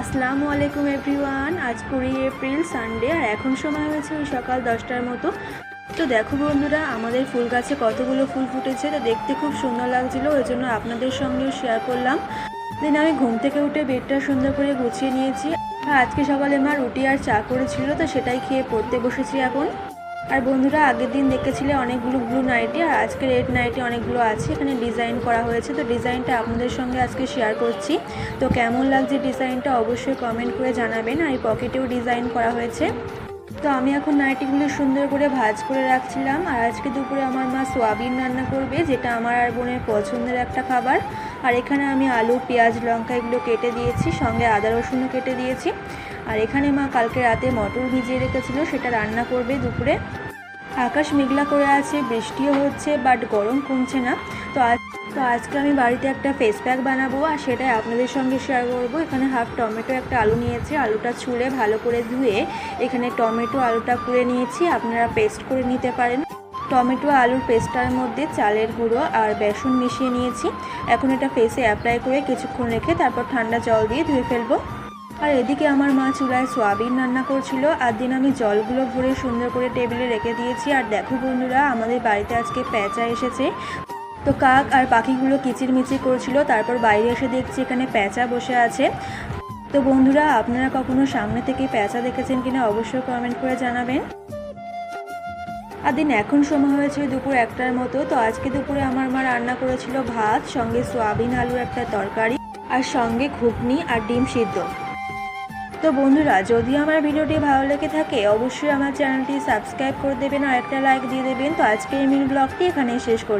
আসসালামু আলাইকুম এভরিওয়ান। আজ কুড়ি এপ্রিল সানডে আর এখন সময় হয়েছে ওই সকাল দশটার মতো। তো দেখো বন্ধুরা, আমাদের ফুল গাছে কতগুলো ফুল ফুটেছে, তো দেখতে খুব সুন্দর লাগছিল, ওই জন্য আপনাদের সঙ্গেও শেয়ার করলাম। দেন আমি ঘুম থেকে উঠে বেডটা সুন্দর করে গুছিয়ে নিয়েছি। আজকে সকালে মা রুটি আর চা করেছিল, তো সেটাই খেয়ে পড়তে বসেছি এখন। আর বন্ধুরা, আগের দিন দেখেছিলে অনেকগুলো ব্লু নাইটি আর আজকে রেড নাইটি অনেকগুলো আছে। এখানে ডিজাইন করা হয়েছে। তো ডিজাইনটা আপনাদের সঙ্গে আজকে শেয়ার করছি। তো কেমন লাগছে ডিজাইনটা অবশ্যই কমেন্ট করে জানাবেন। আর এই পকেটেও ডিজাইন করা হয়েছে। তো আমি এখন নাইটিগুলো সুন্দর করে ভাজ করে রাখছিলাম। আর আজকে দুপুরে আমার মা সোয়াবিন রান্না করবে, যেটা আমার আর বোনের পছন্দের একটা খাবার। আর এখানে আমি আলু, পেঁয়াজ, লঙ্কা এগুলো কেটে দিয়েছি, সঙ্গে আদা রসুনও কেটে দিয়েছি। আর এখানে মা কালকে রাতে মটর ভিজিয়ে রেখেছিল, সেটা রান্না করবে দুপুরে। আকাশ মেঘলা করে আছে, বৃষ্টিও হচ্ছে বাট গরম কমছে না। তো আজ তো আজকে আমি বাড়িতে একটা ফেস প্যাক বানাবো, আর সেটাই আপনাদের সঙ্গে শেয়ার করব। এখানে হাফ টমেটো একটা আলু নিয়েছি, আলুটা ছুঁড়ে ভালো করে ধুয়ে এখানে টমেটো আলুটা করে নিয়েছি, আপনারা পেস্ট করে নিতে পারেন। টমেটো আলুর পেস্টটার মধ্যে চালের গুঁড়ো আর বেসন মিশিয়ে নিয়েছি। এখন এটা ফেসে অ্যাপ্লাই করে কিছুক্ষণ রেখে তারপর ঠান্ডা জল দিয়ে ধুয়ে ফেলব। আর এদিকে আমার মা চুলায় সোয়াবিন রান্না করছিল। আর দিন আমি জলগুলো ভরে সুন্দর করে টেবিলে রেখে দিয়েছি। আর দেখো বন্ধুরা, আমাদের বাড়িতে আজকে প্যাঁচা এসেছে। তো কাক আর পাখিগুলো কিচিরমিচির করছিল। তারপর বাইরে এসে দেখছি এখানে প্যাঁচা বসে আছে। তো বন্ধুরা, আপনারা কখনো সামনে থেকে প্যাঁচা দেখেছেন কিনা অবশ্যই কমেন্ট করে জানাবেন। আর দিন এখন সময় হয়েছে দুপুর একটার মতো। তো আজকে দুপুরে আমার মা রান্না করেছিল ভাত, সঙ্গে সোয়াবিন, আলুর একটা তরকারি, আর সঙ্গে ঘুগনি আর ডিম সিদ্ধ। তো বন্ধুরা, যদি আমার ভিডিওটি ভালো লেগে থাকে, অবশ্যই আমার চ্যানেলটি সাবস্ক্রাইব করে দেবেন আর একটা লাইক দিয়ে দেবেন। তো আজকের মিনি ব্লগটি এখানেই শেষ করি